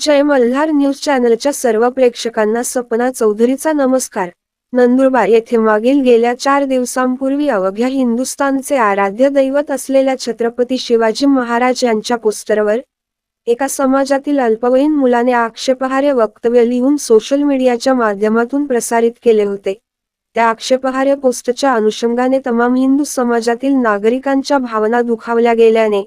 जय Malhar news चॅनलच्या सर्व प्रेक्षकांना सपना चौधरीचा नमस्कार. नंदुरबार येथे मागील गेल्या चार दिवसांपूर्वी अवघ्या हिंदुस्थानचे आराध्य दैवत असलेल्या छत्रपती शिवाजी महाराज यांच्या पोस्टरवर एका समाजातील अल्पवयीन मुलाने आक्षेपहार्य वक्तव्य लिहून सोशल मीडियाच्या माध्यमातून प्रसारित केले होते. त्या आक्षेपहार्य पोस्टच्या अनुषंगाने तमाम हिंदू समाजातील नागरिकांच्या भावना दुखावल्या गेल्याने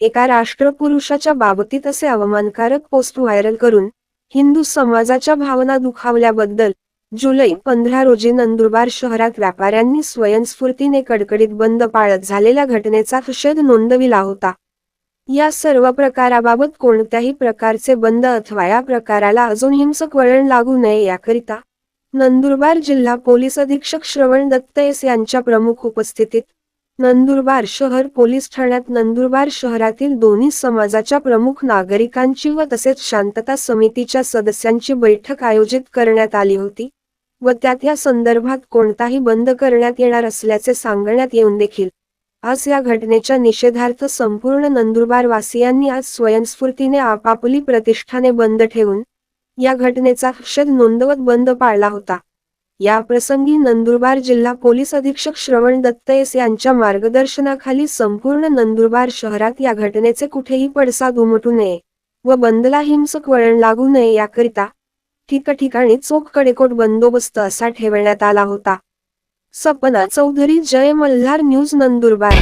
एका राष्ट्रपुरुषाच्या बाबतीत असे अवमानकारक पोस्ट व्हायरल करून हिंदू समाजाच्या भावना दुखावल्याबद्दल जुलै पंधरा रोजी नंदुरबार शहरात व्यापाऱ्यांनी स्वयंस्फूर्तीने कडकडीत बंद पाळत झालेल्या घटनेचा निषेध नोंदविला होता. या सर्व प्रकाराबाबत कोणत्याही प्रकारचे बंद अथवा या प्रकाराला अजून हिंसक वळण लागू नये याकरिता नंदुरबार जिल्हा पोलीस अधीक्षक श्रवण दत्तयस यांच्या प्रमुख उपस्थितीत नंदुरबार शहर पोलीस ठाण्यात नंदुरबार शहरातील दोन्ही समाजाच्या प्रमुख नागरिकांची व तसेच शांतता समितीच्या सदस्यांची बैठक आयोजित करण्यात आली होती व त्यात या संदर्भात कोणताही बंद करण्यात येणार असल्याचे सांगण्यात येऊन देखील. आज या घटनेच्या निषेधार्थ संपूर्ण नंदुरबार वासियांनी आज स्वयंस्फूर्तीने आपापली प्रतिष्ठाने बंद ठेवून या घटनेचा निषेध नोंदवत बंद पाळला होता. या प्रसंगी नंदुरबार जिल्हा पोलीस अधीक्षक श्रवण दत्तयस यांच्या मार्गदर्शनाखाली संपूर्ण नंदुरबार शहरात या घटनेचे कुठेही पडसाद उमटू नये व बंदला हिंसक वळण लागू नये याकरिता ठिकठिकाणी चोख कडेकोट बंदोबस्त असा ठेवण्यात आला होता. सपना चौधरी जय मल्हार न्यूज नंदुरबार.